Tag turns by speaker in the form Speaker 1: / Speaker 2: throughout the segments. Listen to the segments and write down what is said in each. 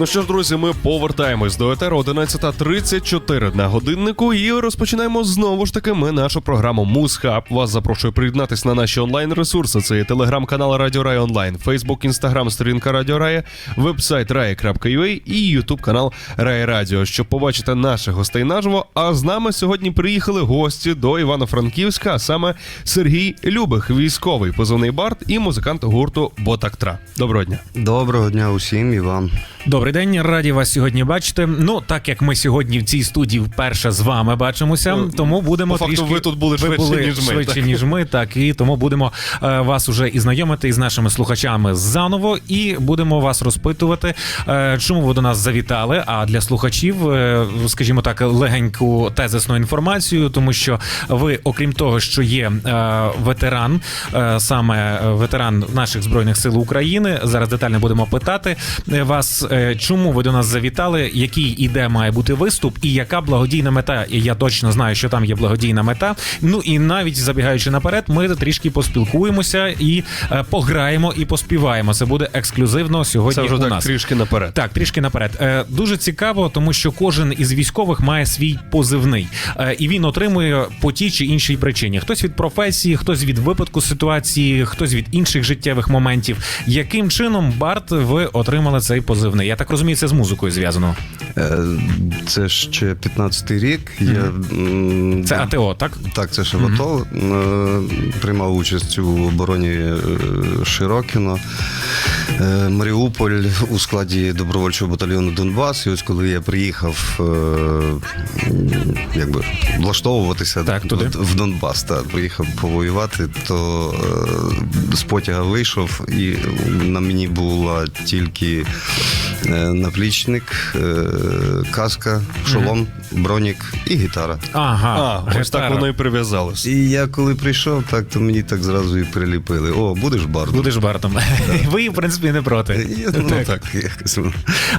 Speaker 1: Ну що ж, друзі, ми повертаємось до етеру 11.34 на годиннику і розпочинаємо знову ж таки ми нашу програму Музхаб. Вас запрошую приєднатись на наші онлайн ресурси. Це є телеграм-канал Радіо Рай Онлайн, Фейсбук, Інстаграм, сторінка Радіо Рая, вебсайт rai.ua і Ютуб канал Рай Радіо, щоб побачити наших гостей наживо. А з нами сьогодні приїхали гості до Івано-Франківська, а саме Сергій Любих, військовий позивний бард і музикант гурту Ботактра. Доброго дня.
Speaker 2: Доброго дня усім і вам.
Speaker 3: Добрий день, раді вас сьогодні бачити. Ну так як ми сьогодні в цій студії вперше з вами бачимося,
Speaker 1: Ну,
Speaker 3: тому будемо
Speaker 1: по факту
Speaker 3: трішки
Speaker 1: ви тут були швидше, ніж ми,
Speaker 3: швидше,
Speaker 1: так.
Speaker 3: ніж ми, так і тому будемо е, вас уже і знайомити із нашими слухачами заново, і будемо вас розпитувати, е, чому ви до нас завітали. А для слухачів, е, скажімо так, легеньку тезисну інформацію, тому що ви, окрім того, що є е, ветеран, е, саме ветеран наших збройних сил України. Зараз детально будемо питати е, вас, чому ви до нас завітали, який іде має бути виступ, і яка благодійна мета. І Я точно знаю, що там є благодійна мета. Ну і навіть забігаючи наперед, ми трішки поспілкуємося і е, пограємо і поспіваємо. Це буде ексклюзивно сьогодні.
Speaker 1: Це вже
Speaker 3: у
Speaker 1: так
Speaker 3: нас.
Speaker 1: трішки наперед.
Speaker 3: Так, трішки наперед. Е, дуже цікаво, тому що кожен із військових має свій позивний, е, і він отримує по тій чи іншій причині. Хтось від професії, хтось від випадку ситуації, хтось від інших життєвих моментів. Яким чином Барт ви отримали цей позивний? Я так розумію, це з музикою зв'язано.
Speaker 2: Е, Це ще 15-й рік. Я, м,
Speaker 3: Це АТО, так?
Speaker 2: Так, це ще в АТО. Е, Приймав участь у обороні е, Широкіно, Е, Маріуполь у складі добровольчого батальйону Донбас. І ось коли я приїхав е, м, якби влаштовуватися
Speaker 3: Так, туди.
Speaker 2: в, в Донбас, та приїхав повоювати, то е, з потяга вийшов, і на мені була тільки наплічник, е, каска, шолом, бронік і гітара.
Speaker 3: Ага,
Speaker 1: А, ось так воно і прив'язалось.
Speaker 2: І я коли прийшов, так то мені так зразу і приліпили. О, будеш бардом?
Speaker 3: Будеш Бартом. Ви, в принципі, не проти.
Speaker 2: Ну, так. якось,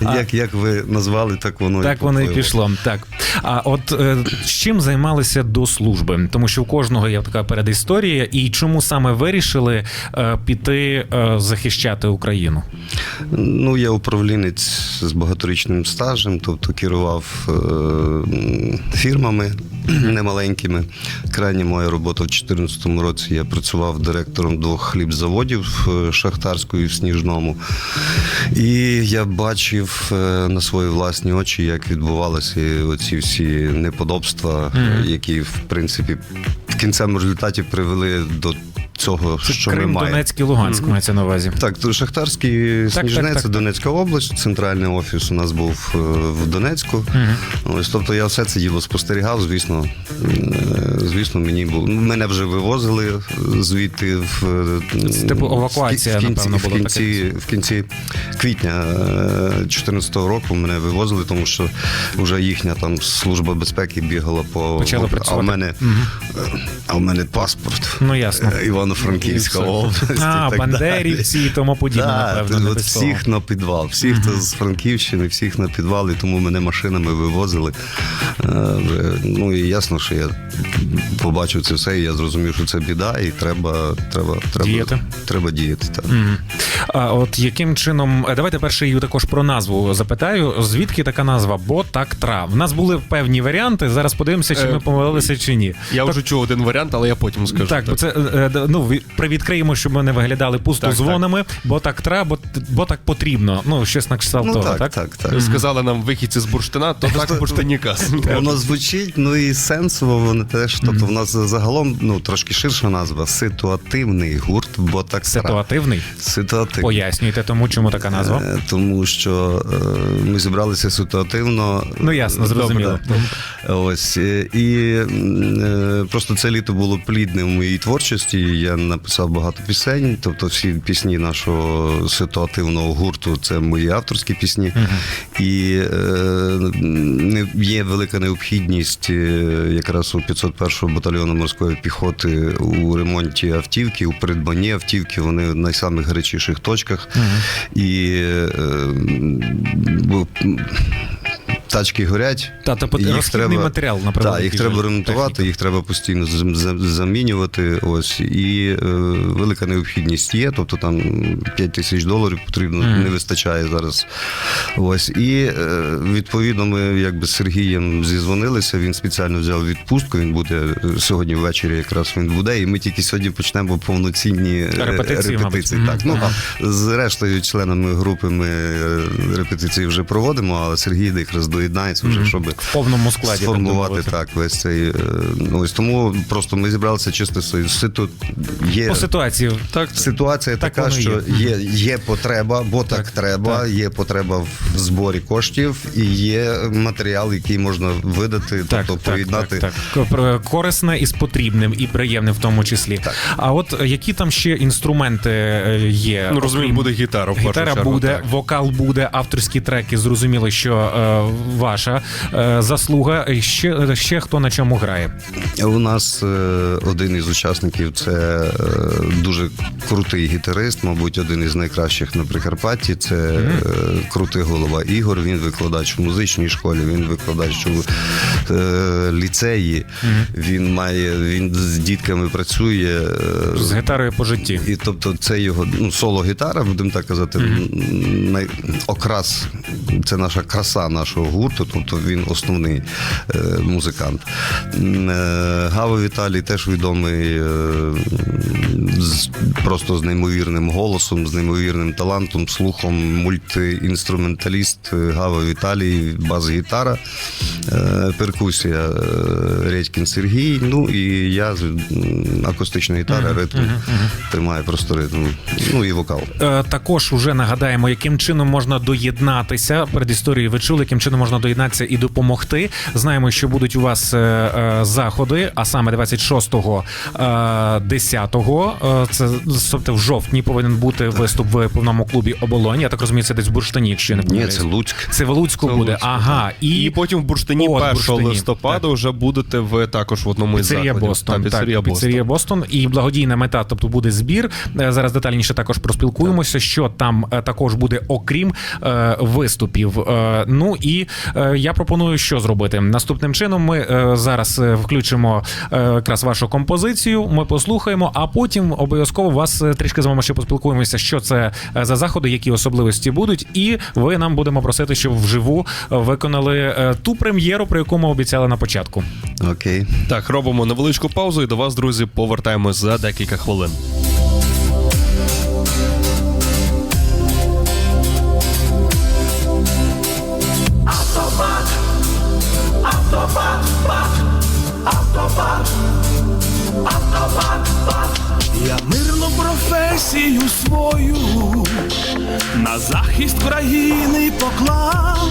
Speaker 2: як, як ви назвали, так воно
Speaker 3: Так воно і пішло. Так. А от е, з чим займалися до служби? Тому що у кожного є така передісторія, і чому саме вирішили е, піти е, захищати Україну?
Speaker 2: Ну, я управлінець з багаторічним стажем, тобто керував е, фірмами немаленькими. Крайня моя робота в 2014 році я працював директором двох хлібзаводів в Шахтарську і в Сніжному. І я бачив е, на свої власні очі, як відбувалися оці всі неподобства, які в принципі в кінцевому результаті привели до цього, що ми маємо.
Speaker 3: Донецьк і Луганськ мається на увазі.
Speaker 2: Так, то Шахтарський Сніжнець. Донецька область, центральний офіс у нас був е, в Донецьку. Ось, тобто я все це діло спостерігав, звісно. Е, Звісно, мені було. ну, Мене вже вивозили звідти в е,
Speaker 3: Це типу евакуація,
Speaker 2: в кінці,
Speaker 3: напевно,
Speaker 2: в
Speaker 3: було
Speaker 2: кінці, в кінці квітня 2014 року мене вивозили, тому що вже їхня там служба безпеки бігала по
Speaker 3: Почала
Speaker 2: а в мене, а в мене паспорт.
Speaker 3: Ну ясно.
Speaker 2: Е, Івано-Франківська область. і
Speaker 3: А,
Speaker 2: так
Speaker 3: Бандерівці і тому подібне,
Speaker 2: Да,
Speaker 3: напевно,
Speaker 2: от всіх на підвал, всіх, хто з Франківщини, всіх на підвал, і тому мене машинами вивозили. Е, вже, Ну і ясно, що я побачив це все, і я зрозумів, що це біда, і треба, треба, треба,
Speaker 3: Діяти.
Speaker 2: треба діяти. Так.
Speaker 3: Мгм. А от яким чином, е, давайте перше її також про назву запитаю. Звідки така назва Ботактра? В нас були певні варіанти. Зараз подивимося, чи
Speaker 1: Е,
Speaker 3: ми помилилися чи ні.
Speaker 1: Я вже чув один варіант, але я потім скажу.
Speaker 3: Так, бо це ну привідкриємо, щоб ми не виглядали пусто
Speaker 1: Так,
Speaker 3: дзвонами, бо так треба, бо, бо так потрібно. Ну, щось на кшталт
Speaker 2: Ну
Speaker 3: того,
Speaker 2: так,
Speaker 3: так?
Speaker 2: так, так.
Speaker 1: Сказали нам вихідці з бурштина, то так бурштиніка.
Speaker 2: Воно звучить, ну і сенсово воно теж. Тобто, в нас загалом ну трошки ширша назва ситуативний гурт, бо так
Speaker 3: Ситуативний.
Speaker 2: Ситуативний.
Speaker 3: Пояснюйте тому, чому така назва.
Speaker 2: Е, Тому що е, ми зібралися ситуативно.
Speaker 3: Ну, ясно, зрозуміло.
Speaker 2: Добре. Ось е, і е, просто це літо було плідне в моїй творчості. Я написав багато пісень. Тобто, всі пісні нашого ситуативного гурту це мої авторські пісні. І е, не є велика необхідність е, якраз у 501 батальйону морської піхоти у ремонті автівки, у придбанні автівки. Вони в найсамих гарячіших точках. І е, тачки горять.
Speaker 3: Та, тобто
Speaker 2: їх
Speaker 3: розхідний матеріал, на
Speaker 2: Так, їх треба ремонтувати,
Speaker 3: техніка.
Speaker 2: їх треба постійно зам- зам- замінювати. Ось і е, велика необхідність є. Тобто там 5 тисяч доларів потрібно, не вистачає зараз. Ось і е, відповідно ми якби з Сергієм зізвонилися. Він спеціально взяв відпустку. Він буде е, сьогодні ввечері, якраз він буде. І ми тільки сьогодні почнемо повноцінні е,
Speaker 3: Репетиції,
Speaker 2: репетиції. Так, ну
Speaker 3: Ага.
Speaker 2: з рештою членами групи ми е, репетиції вже проводимо, але Сергій якраз доєднається вже, щоб
Speaker 3: В повному складі.
Speaker 2: сформувати так весь цей. е, ну, Ось тому просто ми зібралися чисто ситу. Є
Speaker 3: По ситуації.
Speaker 1: Так,
Speaker 2: ситуація
Speaker 3: Так
Speaker 2: така, що
Speaker 3: є.
Speaker 2: є, є потреба, бо так, треба, є потреба в зборі коштів і є матеріал, який можна видати,
Speaker 3: Так,
Speaker 2: тобто
Speaker 3: так,
Speaker 2: поєднати.
Speaker 3: так, так. Кор- Корисне із потрібним і приємним в тому числі. А от е, які там ще інструменти е, є?
Speaker 1: ну розумію, буде гітара в першу
Speaker 3: Гітара
Speaker 1: чергу,
Speaker 3: буде,
Speaker 1: так.
Speaker 3: вокал буде, авторські треки. Зрозуміло, що е, ваша е, заслуга. Ще, ще хто на чому грає?
Speaker 2: У нас е, один із учасників це е, дуже крутий гітарист, мабуть, один із найкращих на Прикарпатті. Це е, крутий голова Ігор. Він викладач в музичній школі, він викладач у ліцеї. Він має він з дітками працює.
Speaker 3: З гітарою по житті.
Speaker 2: І тобто це його ну, соло-гітара, будемо так казати, най... окрас, це наша краса нашого гурту, тобто він основний е, музикант. Е, Гава Віталій теж відомий е, просто з неймовірним голосом, з неймовірним талантом, слухом, мультиінструменталіст Гава Віталій, бас-гітара, перкусія Редькін Сергій, ну і я акустична гітара, ритм, тримає просто ритм, ну і вокал.
Speaker 3: Також уже нагадаємо, яким чином можна доєднатися. Перед історією ви чули, яким чином можна доєднатися і допомогти. Знаємо, що будуть у вас е, е, заходи, а саме 26-го, е, 10-го, е, це тобто в жовтні повинен бути виступ в повному клубі Оболонь. Я так розумію, це десь в Бурштині, якщо я не
Speaker 2: Ні,
Speaker 3: помиляюсь.
Speaker 2: це Луцьк.
Speaker 3: Це в Луцьку
Speaker 1: Це
Speaker 3: буде.
Speaker 1: Луцьку,
Speaker 3: ага. І,
Speaker 1: І потім в Бурштині
Speaker 3: От,
Speaker 1: 1
Speaker 3: Бурштині,
Speaker 1: листопада вже будете ви також в одному із
Speaker 3: Піцерія
Speaker 1: закладів.
Speaker 3: Бостон.
Speaker 1: Так, піцерія
Speaker 3: так,
Speaker 1: Бостон.
Speaker 3: піцерія Бостон і благодійна мета, тобто буде збір. Е, Зараз детальніше також проспілкуємося, що там е, також буде, окрім е, виступів. Е, ну і я пропоную, що зробити наступним чином. Ми е, зараз е, включимо е, якраз вашу композицію. Ми послухаємо, а потім обов'язково вас е, трішки з вами ще поспілкуємося, що це е, за заходи, які особливості будуть, і ви нам будемо просити, щоб вживу е, виконали е, ту прем'єру, про яку ми обіцяли на початку.
Speaker 2: Окей.
Speaker 1: Так, робимо невеличку паузу і до вас, друзі, повертаємось за декілька хвилин.
Speaker 4: Професію свою на захист країни поклав,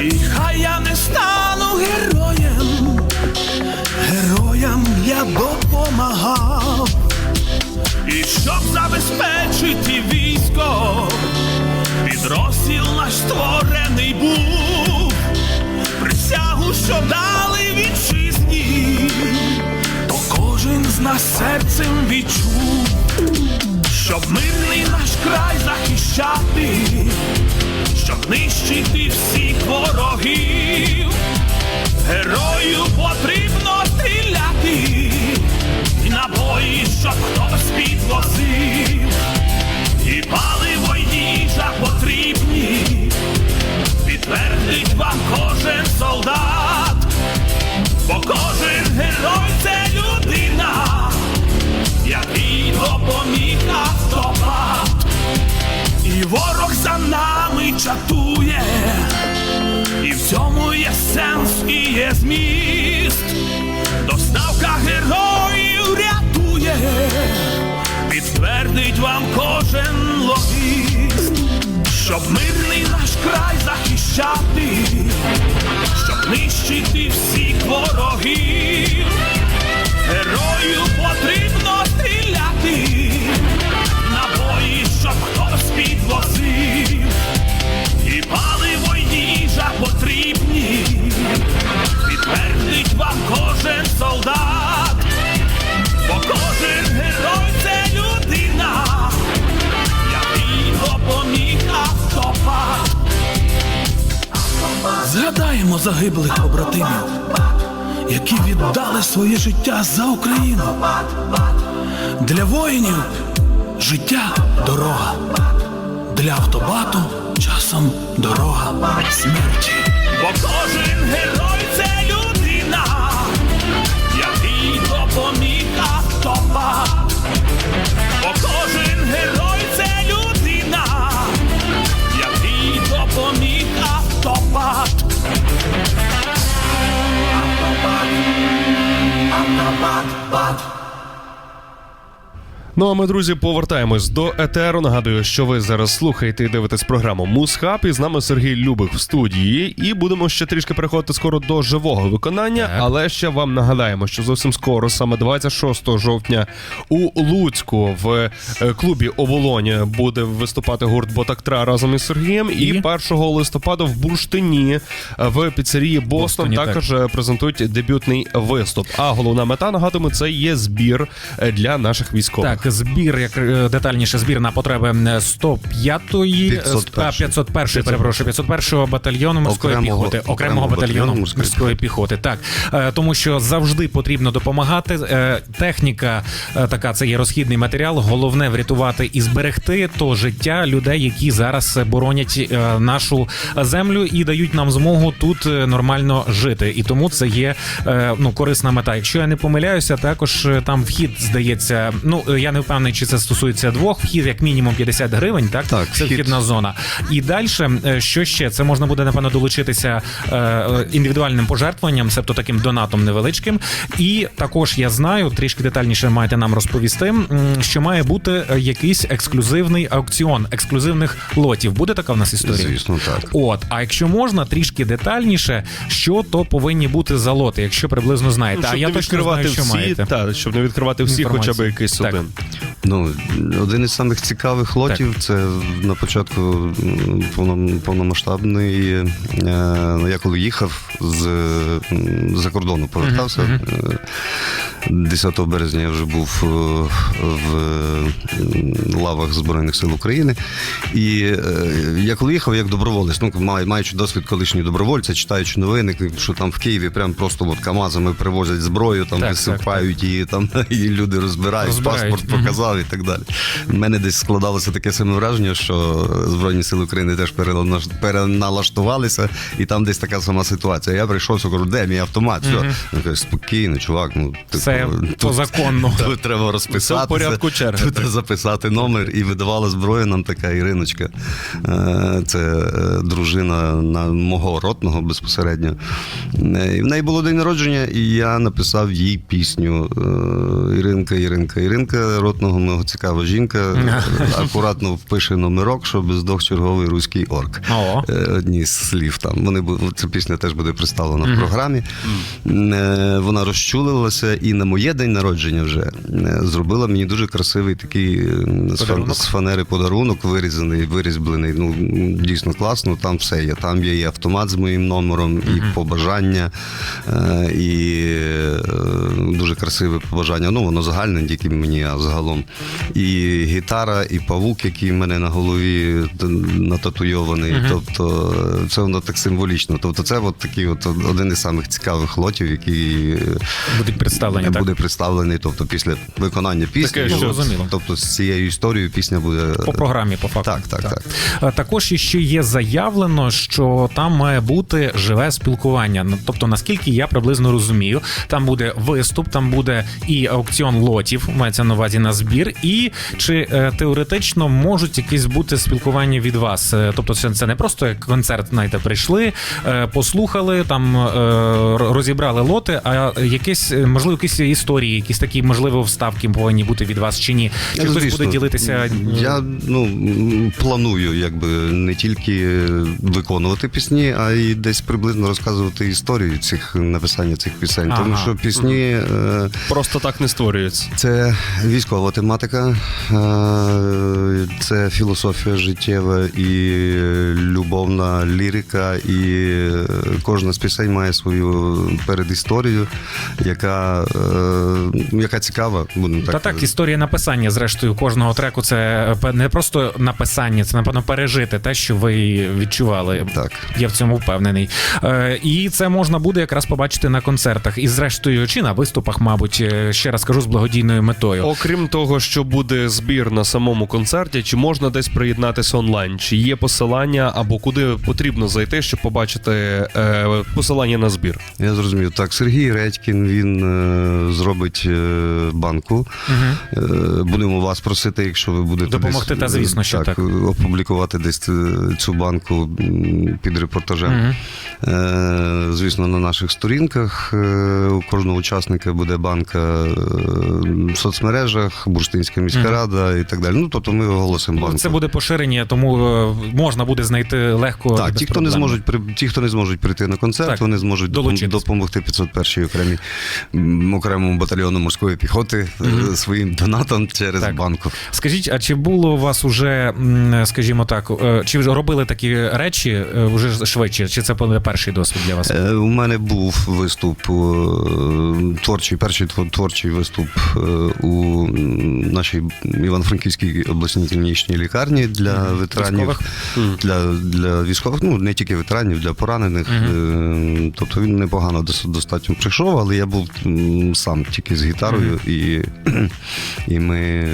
Speaker 4: і хай я не стану героєм, героям я допомагав, і щоб забезпечити військо. Підрозділ наш створений був, присягу, що дали вітчизні, кожен з нас серцем відчув, щоб мирний наш край захищати, щоб нищити всіх ворогів, герою потрібно край захищати, щоб нищити всіх ворогів, герою
Speaker 5: побратимів, які віддали своє життя за Україну. Для воїнів життя дорога. Для автобату часом дорога смерті.
Speaker 4: Бо кожен герой
Speaker 1: Ну а ми, друзі, повертаємось до етеру. Нагадую, що ви зараз слухаєте і дивитесь програму Мусхаб. І з нами Сергій Любих в студії. І будемо ще трішки переходити скоро до живого виконання.
Speaker 3: Так.
Speaker 1: Але ще вам нагадаємо, що зовсім скоро, саме 26 жовтня, у Луцьку в е, клубі Оболоні буде виступати гурт Ботактра разом із Сергієм. І,
Speaker 3: І?
Speaker 1: 1 листопада в Бурштині е, в піцерії Бостон
Speaker 3: Бостоні,
Speaker 1: також е, презентують дебютний виступ. А головна мета нагадуємо, це є збір для наших військових.
Speaker 3: Так, збір, як е, детальніше збір на потреби е, 105-ї,
Speaker 2: 501.
Speaker 3: а, 501, перепрошую, 501-го батальйону морської
Speaker 2: Окремого-
Speaker 3: піхоти, окремого
Speaker 2: окремого
Speaker 3: батальйону
Speaker 2: морської
Speaker 3: морської піхоти. Так, Е, тому що завжди потрібно допомагати. Е, Техніка е, така, це є розхідний матеріал. Головне врятувати і зберегти то життя людей, які зараз боронять е, нашу землю і дають нам змогу тут е, нормально жити. І тому це є е, ну корисна мета. Якщо я не помиляюся, також е, там вхід здається. Ну е, я не впевнений, чи це стосується двох. Вхід як мінімум 50 гривень. Так,
Speaker 2: Так,
Speaker 3: це
Speaker 2: вхід.
Speaker 3: вхідна зона. І далі, що ще? Це можна буде напевно долучитися е, е, індивідуальним пожертвуванням, себто таким донатом невеличким. І також я знаю, трішки детальніше маєте нам розповісти, що має бути е, якийсь ексклюзивний аукціон ексклюзивних лотів. Буде така в нас історія?
Speaker 2: Звісно, так.
Speaker 3: От, а якщо можна трішки детальніше, що то повинні бути за лоти, якщо приблизно знаєте.
Speaker 1: Ну,
Speaker 3: а я
Speaker 1: не
Speaker 3: точно
Speaker 1: відкривати
Speaker 3: знаю, що
Speaker 1: всі,
Speaker 3: маєте.
Speaker 1: та, щоб не відкривати всі, хоча б якийсь
Speaker 3: Так.
Speaker 1: один.
Speaker 2: Ну, один із самих цікавих лотів це на початку повномасштабний, повно- повномасштабної. е, Я коли їхав з за кордону, повертався. е, 10 березня я вже був е, в лавах Збройних сил України. І е, я коли їхав як доброволець, ну маючи досвід колишнього добровольця, читаючи новини, що там в Києві прям просто от КАМАЗами привозять зброю, там
Speaker 3: Так, так,
Speaker 2: висипають її, там і люди розбирають,
Speaker 3: Розбирають.
Speaker 2: паспорт показав і так далі. У мене десь складалося таке саме враження, що Збройні сили України теж переналаштувалися, і там десь така сама ситуація. Я прийшов, кажу, де мій автомат? Все. Він каже, спокійно, чувак. Ну, типу,
Speaker 3: Це
Speaker 2: тут-
Speaker 3: по закону.
Speaker 2: Тут треба розписатися.
Speaker 1: Це в порядку черги,
Speaker 2: Тут записати номер і видавала зброю нам така Іриночка. Е, Це е, дружина на мого ротного безпосередньо. Е, І в неї було день народження, і я написав їй пісню. Е, Іринка, Іринка, Іринка, ротного мого цікава жінка. Акуратно впише номерок, щоб здох черговий руський орк.
Speaker 3: О.
Speaker 2: Е, Одні з слів там. Вони ця пісня теж буде представлена в програмі. Е, Вона розчулилася і на моє день народження вже е, зробила мені дуже красивий такий е,
Speaker 3: Подарунок?
Speaker 2: з фанери подарунок, вирізаний, вирізблений. Ну дійсно класно. Там все є. Там є і автомат з моїм номером, і побажання, е, і дуже красиве побажання. Ну воно загальне, не тільки мені, а загалом. І гітара, і павук, який в мене на голові нататуйований. Тобто е, це воно так символічно. Тобто, це от такий от один із самих цікавих лотів, який е,
Speaker 3: Будуть представлені, так?
Speaker 2: буде представлений. Тобто, після виконання пісні,
Speaker 1: Таке, що-
Speaker 2: ну, тобто з цією історією пісня буде
Speaker 3: По програмі, по факту.
Speaker 2: Так, так, так.
Speaker 3: Е, Також ще є заявлено, що там має бути живе спілкування. Ну, Тобто, наскільки я приблизно розумію, там буде виступ, там буде і аукціон лотів, мається на увазі на збір, і чи е, теоретично можуть якісь бути спілкування від вас? Е, Тобто, це, не просто як концерт, знаєте, прийшли, е, послухали, там е, розібрали лоти, а якісь е, можливо якісь історії, якісь такі можливо вставки повинні бути від вас чи ні? Чи хтось
Speaker 2: Звісно.
Speaker 3: буде ділитися?
Speaker 2: Я ну планую, якби не тільки виконувати пісні, а й десь приблизно розказувати історію цих написання цих пісень. Тому що пісні е,
Speaker 1: Просто так не створюється.
Speaker 2: це військова тематика, е, це філософія життєва і любовна лірика, і е, кожна з пісень має свою передісторію, яка яка цікава, будемо
Speaker 3: Та
Speaker 2: так.
Speaker 3: так, історія написання, зрештою, кожного треку це е, не просто написання, це напевно пережити те, що ви відчували.
Speaker 2: Так.
Speaker 3: Я в цьому впевнений. Е, і це можна буде якраз побачити на концертах. І зрештою, чи на виступах, мабуть, е, ще раз кажу, з благодійною метою.
Speaker 1: Окрім того, що буде збір на самому концерті, чи можна десь приєднатися онлайн? Чи є посилання або куди потрібно зайти, щоб побачити е, посилання на збір?
Speaker 2: Я зрозумів. Так, Сергій Редькін він е, зробить е, банку. Угу. будемо вас просити, якщо ви будете
Speaker 3: Допомогти,
Speaker 2: десь,
Speaker 3: та, звісно, що так.
Speaker 2: опублікувати десь е, цю банку під репортажем.
Speaker 3: Мгм.
Speaker 2: Звісно, на наших сторінках е, у кожного учасника буде банка е, в соцмережах, Бурштинська міська рада і так далі. Ну тобто ми оголосимо банку.
Speaker 3: Це буде поширення, тому е, можна буде знайти легко.
Speaker 2: Так, ті, хто не зможуть при ті, хто не зможуть прийти на концерт,
Speaker 3: Так,
Speaker 2: вони зможуть
Speaker 3: долучитись.
Speaker 2: допомогти 501-й окремій м, окремому батальйону морської піхоти е, своїм донатом через
Speaker 3: Так.
Speaker 2: банку.
Speaker 3: Скажіть, а чи було у вас уже, скажімо так, чи вже робили такі речі вже швидше? Чи це перший досвід для вас?
Speaker 2: У мене був виступ е, творчий, перший творчий виступ е, у нашій Івано-Франківській обласній клінічній лікарні для ветеранів,
Speaker 3: Військових?
Speaker 2: для, для військових, ну не тільки ветеранів, для поранених. Е, Тобто він непогано достатньо прийшов, але я був сам тільки з гітарою, і, і ми,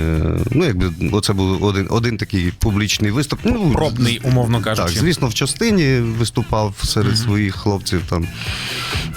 Speaker 2: ну якби оце був один, один такий публічний виступ. Ну,
Speaker 3: Пробний, умовно кажучи.
Speaker 2: Так, звісно, в частині виступав серед своїх хлопців там.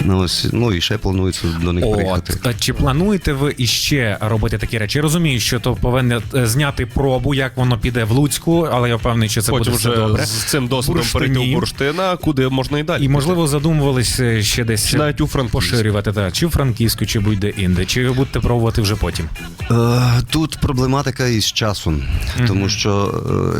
Speaker 2: Ну, ось, ну і ще планується до них приїхати.
Speaker 3: От, а чи плануєте ви іще робити такі речі? Я розумію, що то повинен е, зняти пробу, як воно піде в Луцьку, але я впевнений, що це
Speaker 1: Потім
Speaker 3: буде все
Speaker 1: вже
Speaker 3: добре.
Speaker 1: з цим досвідом
Speaker 3: Бурштині.
Speaker 1: перейти у бурштина, куди можна і далі.
Speaker 3: І можливо задумувалися ще десь
Speaker 1: Чи навіть у Франківську.
Speaker 3: поширювати так, чи в Франківську, чи будь-де інде, чи ви будете пробувати вже потім.
Speaker 2: Е, Тут проблематика із часом, тому що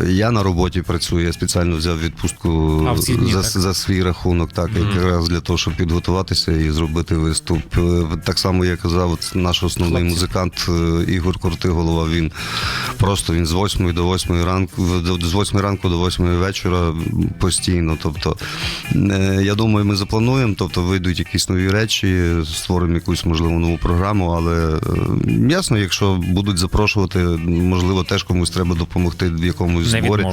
Speaker 2: е, я на роботі працюю, я спеціально взяв відпустку
Speaker 3: А, в ці дні,
Speaker 2: за,
Speaker 3: так?
Speaker 2: за свій рахунок, так якраз для того, щоб підготуватися і зробити виступ. Е, Так само я казав, наш основний музикант е, Ігор Кортиголова. Він просто він з 8 до 8 ранку, з 8 ранку до 8 вечора постійно. Тобто, е, я думаю, ми заплануємо, тобто вийдуть якісь нові речі, створимо якусь можливо нову програму, але ясно, якщо будуть запрошувати, можливо, теж комусь треба допомогти в якомусь зборі.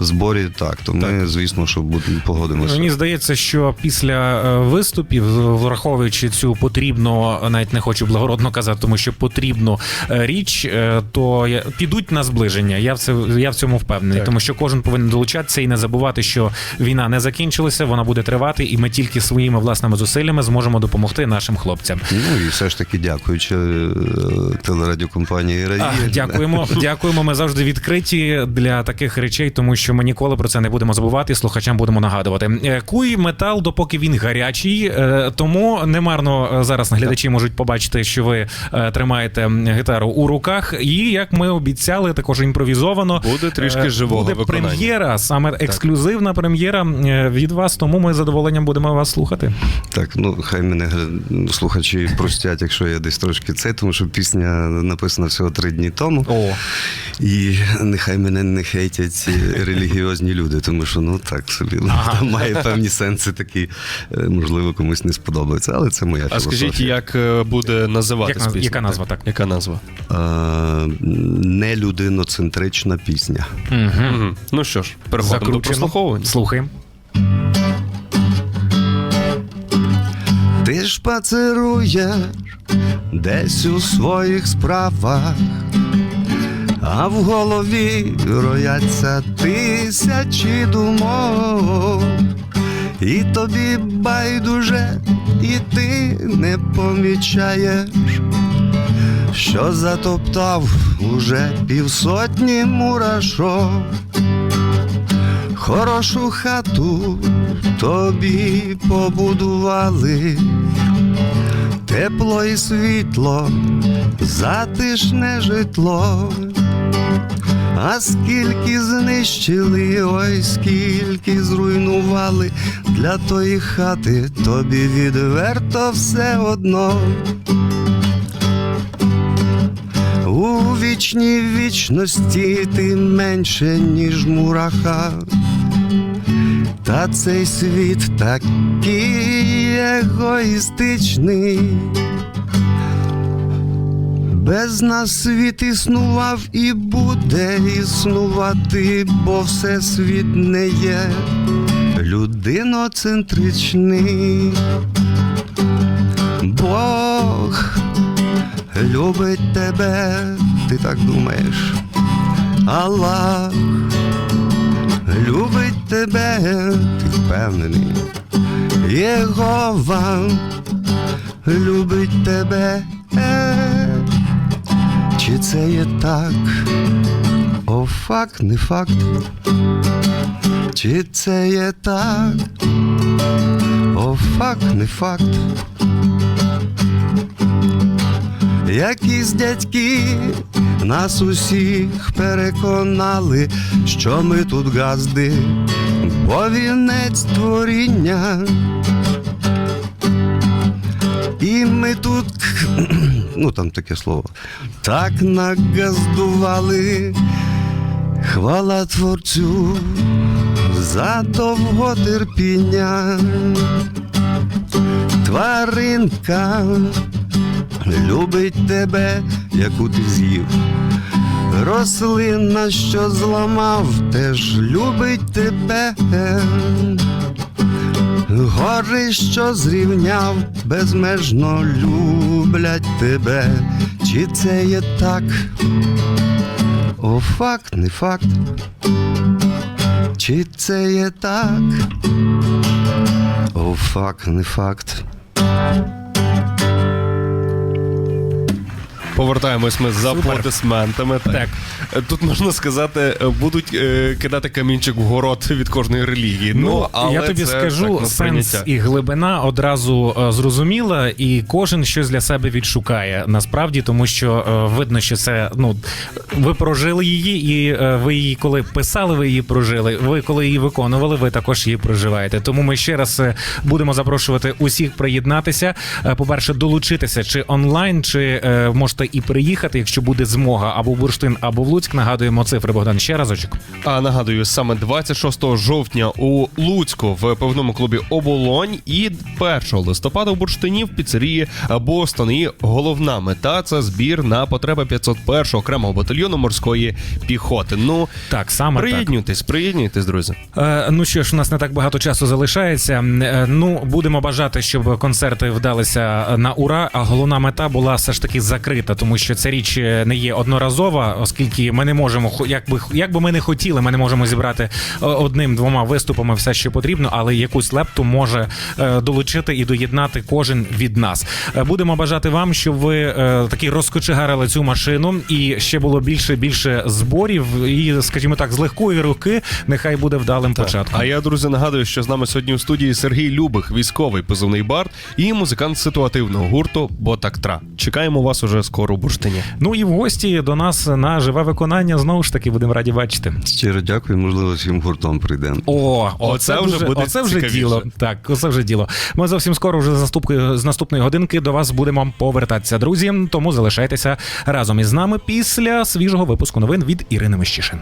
Speaker 2: Зборі, так, то ми, звісно, що будемо погодимося.
Speaker 3: Мені здається, що після виступів, враховуючи цю потрібну, навіть не хочу благородно казати, тому що потрібну е, річ, е, то підуть на зближення. Я в це я в цьому впевнений, тому що кожен повинен долучатися і не забувати, що війна не закінчилася, вона буде тривати, і ми тільки своїми власними зусиллями зможемо допомогти нашим хлопцям.
Speaker 2: Ну і все ж таки дякуючи е, телерадіокомпанії Радія.
Speaker 3: Дякуємо, дякуємо. Ми завжди відкриті для таких речей, тому що ми ніколи про це не будемо забувати. Слухачам будемо нагадувати. Е, Куй метал, допоки він гарячий. Е, Тому немарно е, зараз глядачі можуть побачити, що ви е, тримаєте гітару у руках. І як ми обіцяли, також імпровізовано
Speaker 1: Буде трішки живого
Speaker 3: буде
Speaker 1: виконання.
Speaker 3: прем'єра, саме ексклюзивна прем'єра від вас. Тому ми з задоволенням будемо вас слухати.
Speaker 2: Так, ну хай мене слухачі простять, якщо я десь трошки це, тому що пісня написана всього три дні тому.
Speaker 3: О,
Speaker 2: І нехай мене не хейтять релігіозні люди, тому що ну так собі ну, там має певні сенси такі, можливо, комусь не сподобається, але це моя
Speaker 1: А
Speaker 2: філософія.
Speaker 1: скажіть, як е, буде називатись
Speaker 3: Як
Speaker 1: пісня?
Speaker 3: яка назва, так?
Speaker 1: Яка назва?
Speaker 2: Е, не людиноцентрична пісня.
Speaker 1: Мгм. Ну що ж, переходимо до прослуховування.
Speaker 3: Слухаємо.
Speaker 2: Ти ж пацируєш десь у своїх справах, а в голові рояться тисячі думок, і тобі байдуже, і ти не помічаєш, що затоптав уже півсотні мурашок. Хорошу хату тобі побудували, тепло і світло, затишне житло. А скільки знищили, ой, скільки зруйнували для тої хати, тобі відверто все одно. У вічній вічності ти менше, ніж мураха. Та цей світ такий егоїстичний, Без нас світ існував і буде існувати, бо все світ не є людиноцентричний. Бог любить тебе, ти так думаєш, Аллах любить тебе, ти впевнений. Єгова любить тебе. Чи це є так? О, факт, не факт. Чи це є так? О, факт, не факт. Якісь дядьки нас усіх переконали, що ми тут газди, бо вінець творіння. І ми тут, ну там таке слово, так нагаздували. Хвала творцю за довготерпіння. Тваринка любить тебе, яку ти з'їв. Рослина, що зламав, теж любить тебе. Гори, що зрівняв, безмежно люблять тебе. Чи це є так? О, факт, не факт. Чи це є так? О, факт, не факт.
Speaker 1: Повертаємось ми з аплодисментами.
Speaker 3: Так.
Speaker 1: Е, Тут можна сказати, е, будуть е, кидати камінчик в город від кожної релігії. Ну, але
Speaker 3: я тобі
Speaker 1: це
Speaker 3: скажу,
Speaker 1: так,
Speaker 3: сенс і глибина одразу е, зрозуміла, і кожен щось для себе відшукає. Насправді, тому що е, видно, що це ну ви прожили її, і е, ви її, коли писали, ви її прожили. Ви коли її виконували, ви також її проживаєте. Тому ми ще раз е, будемо запрошувати усіх приєднатися. Е, По-перше, долучитися чи онлайн, чи е, можете і приїхати, якщо буде змога, або в Бурштин, або в Луцьк. Нагадуємо цифри Богдан ще разочок.
Speaker 1: А нагадую, саме 26 жовтня у Луцьку в певному клубі Оболонь і 1 листопада в Бурштині в піцерії Бостон. І головна мета це збір на потреби 501 окремого батальйону морської піхоти. Ну
Speaker 3: Так, саме так.
Speaker 1: приєднуйтесь, приєднуйтесь, друзі.
Speaker 3: Е, ну що ж, у нас не так багато часу залишається. Е, ну, будемо бажати, щоб концерти вдалися на ура. А головна мета була все ж таки закрита, тому що ця річ е, не є одноразова, оскільки ми не можемо, як би, як би ми не хотіли, ми не можемо зібрати е, одним-двома виступами все, що потрібно, але якусь лепту може е, долучити і доєднати кожен від нас. Будемо бажати вам, щоб ви таки розкочегарили цю машину і ще було більше більше зборів. І, скажімо так, з легкої руки нехай буде вдалим початком.
Speaker 1: А я, друзі, нагадую, що з нами сьогодні у студії Сергій Любих, військовий позивний бард і музикант ситуативного гурту Ботактра. Чекаємо вас уже скоро у Бурштині.
Speaker 3: Ну і в гості до нас на живе виконання знову ж таки будемо раді бачити.
Speaker 2: Щиро дякую, можливо, всім гуртом прийдемо.
Speaker 3: О,
Speaker 1: Оце
Speaker 3: оце, вже
Speaker 1: буде
Speaker 3: оце вже
Speaker 1: цікавіше.
Speaker 3: діло. Так, оце вже діло. Ми зовсім скоро вже з наступної, з наступної годинки до вас будемо повертатися, друзі. Тому залишайтеся разом із нами після свіжого випуску новин від Ірини Мещишин.